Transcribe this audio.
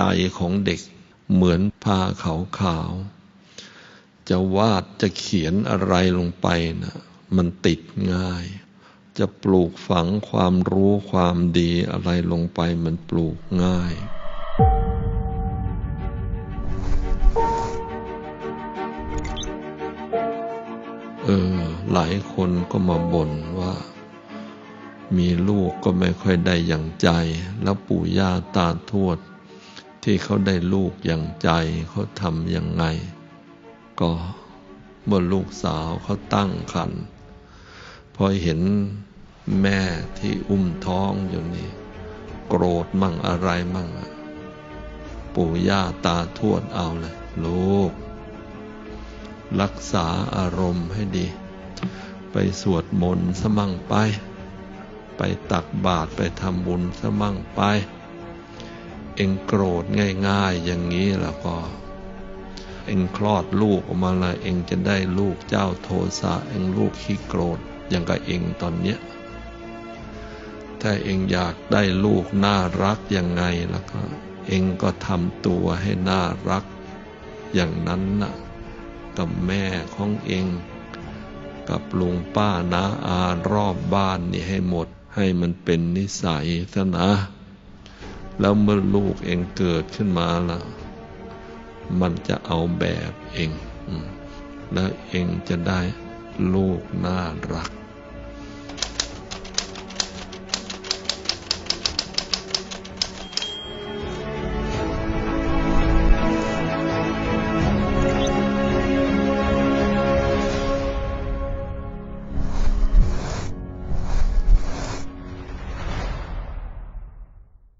ใจของเด็กเหมือนผ้าขาวขาว จะวาดจะเขียนอะไรลงไปนะมันติดง่าย จะปลูกฝังความรู้ความดีอะไรลงไปมันปลูกง่ายเออหลายคนก็มาบ่นว่า มีลูกก็ไม่ค่อยได้อย่างใจ แล้วปู่ย่าตาทวด ที่เขาได้ลูกอย่างใจเขาทำยังไง ก็เมื่อลูกสาวเขาตั้งครรภ์พอเห็นแม่ที่อุ้มท้องอยู่นี่โกรธมั่งอะไรมั่ง ปู่ย่าตาทวดเอาเลยลูก รักษาอารมณ์ให้ดี ไปสวดมนต์สมั่งไป ไปตักบาตรไปทำบุญสมั่งไป เองโกรธง่าย ๆ อย่างนี้แล้วก็ เองคลอดลูกออกมาละเองจะได้ลูกเจ้าโทสะเองลูกขี้โกรธอย่างกับเองตอนเนี้ยถ้าเองอยากได้ลูกน่ารักยังไงแล้วก็ เองก็ทำตัวให้น่ารัก อย่างนั้นน่ะกับแม่ของเอง กับลุงป้านาอารอบบ้านนี่ให้หมดให้มันเป็นนิสัยซะนะ แล้วเมื่อลูกเองเกิดขึ้นมาล่ะมันจะเอาแบบเอง แล้วเองจะได้ลูกน่ารัก